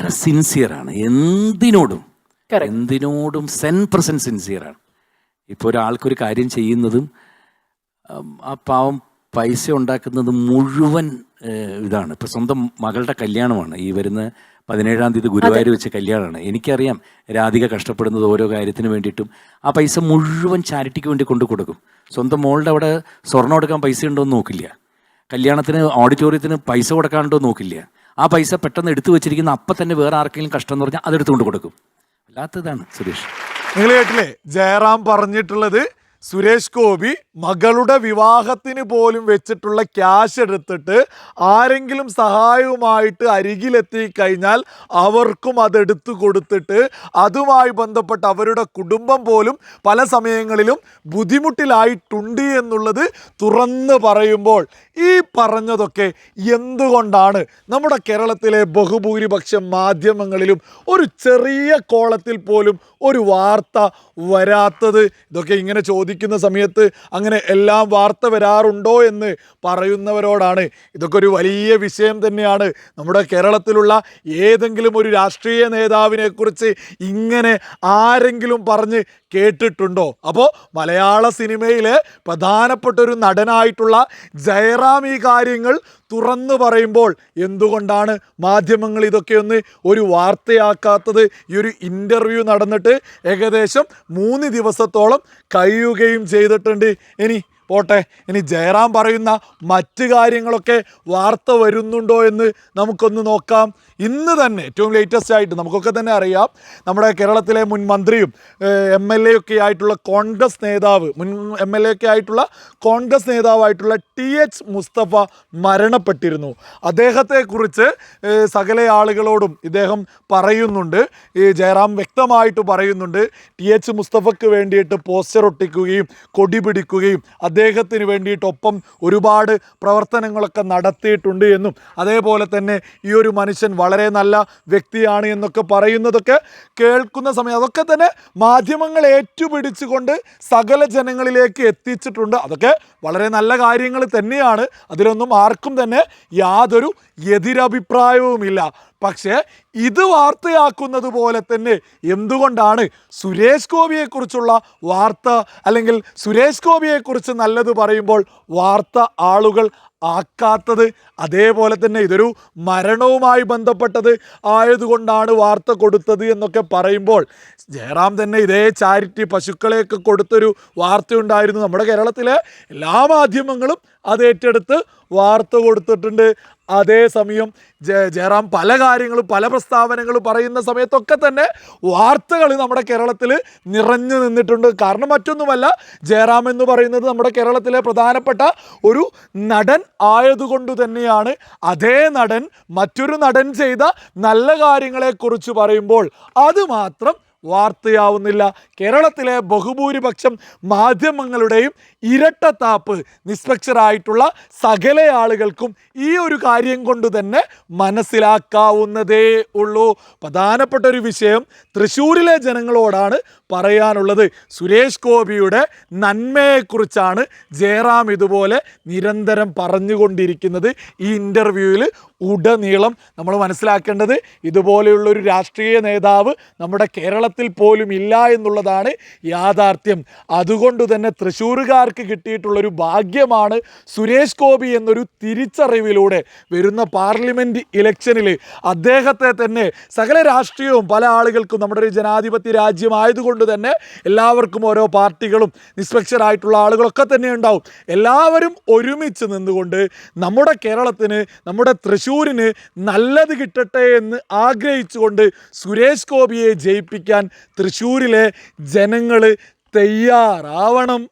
ഭയങ്കര സിൻസിയറാണ് എന്തിനോടും എന്തിനോടും സെൻ പ്രസന്റ് സിൻസിയറാണ് ഇപ്പോൾ ഒരാൾക്കൊരു കാര്യം ചെയ്യുന്നതും ആ പാവം പൈസ ഉണ്ടാക്കുന്നത് മുഴുവൻ ഇതാണ്. ഇപ്പം സ്വന്തം മകളുടെ കല്യാണമാണ്. ഈ വരുന്ന പതിനേഴാം തീയതി ഗുരുവായൂർ വെച്ച് കല്യാണമാണ്. എനിക്കറിയാം രാധിക കഷ്ടപ്പെടുന്നത് ഓരോ കാര്യത്തിന് വേണ്ടിയിട്ടും. ആ പൈസ മുഴുവൻ ചാരിറ്റിക്ക് വേണ്ടി കൊണ്ടു കൊടുക്കും. സ്വന്തം മോളുടെ അവിടെ സ്വർണം കൊടുക്കാൻ പൈസ ഉണ്ടോ എന്ന് നോക്കില്ല. കല്യാണത്തിന് ഓഡിറ്റോറിയത്തിന് പൈസ കൊടുക്കാനുണ്ടോ നോക്കില്ല. ആ പൈസ പെട്ടെന്ന് എടുത്തു വെച്ചിരിക്കുന്ന അപ്പം തന്നെ വേറെ ആർക്കെങ്കിലും കഷ്ടം എന്ന് പറഞ്ഞാൽ അതെടുത്തുകൊണ്ട് കൊടുക്കും. അല്ലാത്തതാണ് സുരേഷ്. നിങ്ങൾ കേട്ടില്ലേ? ജയറാം പറഞ്ഞിട്ടുള്ളത് സുരേഷ് ഗോപി മകളുടെ വിവാഹത്തിന് പോലും വെച്ചിട്ടുള്ള ക്യാഷ് എടുത്തിട്ട് ആരെങ്കിലും സഹായവുമായിട്ട് അരികിലെത്തി കഴിഞ്ഞാൽ അവർക്കും അതെടുത്തു കൊടുത്തിട്ട് അതുമായി ബന്ധപ്പെട്ട് അവരുടെ കുടുംബം പോലും പല സമയങ്ങളിലും ബുദ്ധിമുട്ടിലായിട്ടുണ്ട് എന്നുള്ളത് തുറന്ന് പറയുമ്പോൾ ഈ പറഞ്ഞതൊക്കെ എന്തുകൊണ്ടാണ് നമ്മുടെ കേരളത്തിലെ ബഹുഭൂരിപക്ഷം മാധ്യമങ്ങളിലും ഒരു ചെറിയ കോളത്തിൽ പോലും ഒരു വാർത്ത വരാത്തത്? ഇതൊക്കെ ഇങ്ങനെ ചോദിക്കുന്ന സമയത്ത് അങ്ങനെ എല്ലാം വാർത്ത വരാറുണ്ടോ എന്ന് പറയുന്നവരോടാണ്. ഇതൊക്കെ ഒരു വലിയ വിഷയം തന്നെയാണ്. നമ്മുടെ കേരളത്തിലുള്ള ഏതെങ്കിലും ഒരു രാഷ്ട്രീയ നേതാവിനെക്കുറിച്ച് ഇങ്ങനെ ആരെങ്കിലും പറഞ്ഞ് കേട്ടിട്ടുണ്ടോ? അപ്പോൾ മലയാള സിനിമയിലെ പ്രധാനപ്പെട്ട ഒരു നടനായിട്ടുള്ള ജയറാം ഈ കാര്യങ്ങൾ തുറന്നു പറയുമ്പോൾ എന്തുകൊണ്ടാണ് മാധ്യമങ്ങൾ ഇതൊക്കെ ഒന്ന് ഒരു വാർത്തയാക്കാത്തത്? ഈ ഒരു ഇന്റർവ്യൂ നടന്നിട്ട് ഏകദേശം മൂന്ന് ദിവസത്തോളം കഴിയുകയും ചെയ്തിട്ടുണ്ട്. ഇനി പോട്ടെ ഇനി ജയറാം പറയുന്ന മറ്റ് കാര്യങ്ങളൊക്കെ വാർത്ത വരുന്നുണ്ടോ എന്ന് നമുക്കൊന്ന് നോക്കാം. ഇന്ന് തന്നെ ഏറ്റവും ലേറ്റസ്റ്റ് ആയിട്ട് നമുക്കൊക്കെ തന്നെ അറിയാം. നമ്മുടെ കേരളത്തിലെ മുൻ മന്ത്രിയും എം എൽ എ ഒക്കെ ആയിട്ടുള്ള കോൺഗ്രസ് നേതാവ് മുൻ എം എൽ എ ഒക്കെ ആയിട്ടുള്ള കോൺഗ്രസ് നേതാവായിട്ടുള്ള ടി എച്ച് മുസ്തഫ മരണപ്പെട്ടിരുന്നു. അദ്ദേഹത്തെക്കുറിച്ച് സകല ആളുകളോടും ഇദ്ദേഹം പറയുന്നുണ്ട്. ഈ ജയറാം വ്യക്തമായിട്ട് പറയുന്നുണ്ട്. ടി എച്ച് മുസ്തഫയ്ക്ക് വേണ്ടിയിട്ട് പോസ്റ്റർ ഒട്ടിക്കുകയും കൊടി പിടിക്കുകയും അദ്ദേഹത്തിന് വേണ്ടിയിട്ടൊപ്പം ഒരുപാട് പ്രവർത്തനങ്ങളൊക്കെ നടത്തിയിട്ടുണ്ട് എന്നും അതേപോലെ തന്നെ ഈ ഒരു മനുഷ്യൻ വളരെ നല്ല വ്യക്തിയാണ് എന്നൊക്കെ പറയുന്നതൊക്കെ കേൾക്കുന്ന സമയം അതൊക്കെ തന്നെ മാധ്യമങ്ങൾ ഏറ്റുപിടിച്ചുകൊണ്ട് സകല ജനങ്ങളിലേക്ക് എത്തിച്ചിട്ടുണ്ട്. അതൊക്കെ വളരെ നല്ല കാര്യങ്ങൾ തന്നെയാണ്. അതിലൊന്നും ആർക്കും തന്നെ യാതൊരു എതിരഭിപ്രായവുമില്ല. പക്ഷേ ഇത് വാർത്തയാക്കുന്നത് പോലെ തന്നെ എന്തുകൊണ്ടാണ് സുരേഷ് ഗോപിയെക്കുറിച്ചുള്ള വാർത്ത അല്ലെങ്കിൽ സുരേഷ് ഗോപിയെക്കുറിച്ച് നല്ലത് പറയുമ്പോൾ വാർത്ത ആളുകൾ ആക്കാത്തത് അതേപോലെ തന്നെ ഇതൊരു മരണവുമായി ബന്ധപ്പെട്ടത് ആയതുകൊണ്ടാണ് വാർത്ത കൊടുത്തത് എന്നൊക്കെ പറയുമ്പോൾ ജയറാം തന്നെ ഇതേ ചാരിറ്റി പശുക്കളെയൊക്കെ കൊടുത്തൊരു വാർത്തയുണ്ടായിരുന്നു നമ്മുടെ കേരളത്തിലെ എല്ലാ മാധ്യമങ്ങളും അത് ഏറ്റെടുത്ത് വാർത്ത കൊടുത്തിട്ടുണ്ട്. അതേസമയം ജയ ജയറാം പല കാര്യങ്ങളും പല പ്രസ്താവനകളും പറയുന്ന സമയത്തൊക്കെ തന്നെ വാർത്തകൾ നമ്മുടെ കേരളത്തിൽ നിറഞ്ഞു നിന്നിട്ടുണ്ട്. കാരണം മറ്റൊന്നുമല്ല ജയറാം എന്ന് പറയുന്നത് നമ്മുടെ കേരളത്തിലെ പ്രധാനപ്പെട്ട ഒരു നടൻ ആയതുകൊണ്ട് തന്നെയാണ്. അതേ നടൻ മറ്റൊരു നടൻ ചെയ്ത നല്ല കാര്യങ്ങളെക്കുറിച്ച് പറയുമ്പോൾ അത് മാത്രം വാർത്തയാവുന്നില്ല. കേരളത്തിലെ ബഹുഭൂരിപക്ഷം മാധ്യമങ്ങളുടെയും ഇരട്ടത്താപ്പ് നിഷ്പക്ഷരായിട്ടുള്ള സകല ആളുകൾക്കും ഈ ഒരു കാര്യം കൊണ്ട് തന്നെ മനസ്സിലാക്കാവുന്നതേ ഉള്ളൂ. പ്രധാനപ്പെട്ട ഒരു വിഷയം തൃശ്ശൂരിലെ ജനങ്ങളോടാണ് പറയാനുള്ളത്. സുരേഷ് ഗോപിയുടെ നന്മയെക്കുറിച്ചാണ് ജയറാം ഇതുപോലെ നിരന്തരം പറഞ്ഞുകൊണ്ടിരിക്കുന്നത്. ഈ ഇന്റർവ്യൂവിൽ ഉടനീളം നമ്മൾ മനസ്സിലാക്കേണ്ടത് ഇതുപോലെയുള്ള ഒരു രാഷ്ട്രീയ നേതാവ് നമ്മുടെ കേരളത്തിൽ പോലും ഇല്ല എന്നുള്ളതാണ് യാഥാർത്ഥ്യം. അതുകൊണ്ട് തന്നെ തൃശ്ശൂരുകാർക്ക് കിട്ടിയിട്ടുള്ളൊരു ഭാഗ്യമാണ് സുരേഷ് ഗോപി എന്നൊരു തിരിച്ചറിവിലൂടെ വരുന്ന പാർലമെന്റ് ഇലക്ഷനിൽ അദ്ദേഹത്തെ തന്നെ സകല രാഷ്ട്രീയവും പല ആളുകൾക്കും നമ്മുടെ ഒരു ജനാധിപത്യ രാജ്യമായതുകൊണ്ട് തന്നെ എല്ലാവർക്കും ഓരോ പാർട്ടികളും നിഷ്പക്ഷരായിട്ടുള്ള ആളുകളൊക്കെ തന്നെ ഉണ്ടാവും. എല്ലാവരും ഒരുമിച്ച് നിന്നുകൊണ്ട് നമ്മുടെ കേരളത്തിന് നമ്മുടെ തൃശ്ശൂരിന് നല്ലത് കിട്ടട്ടെ എന്ന് ആഗ്രഹിച്ചുകൊണ്ട് സുരേഷ് ഗോപിയെ ജയിപ്പിക്കാൻ തൃശ്ശൂരിലെ ജനങ്ങൾ തയ്യാറാവണം.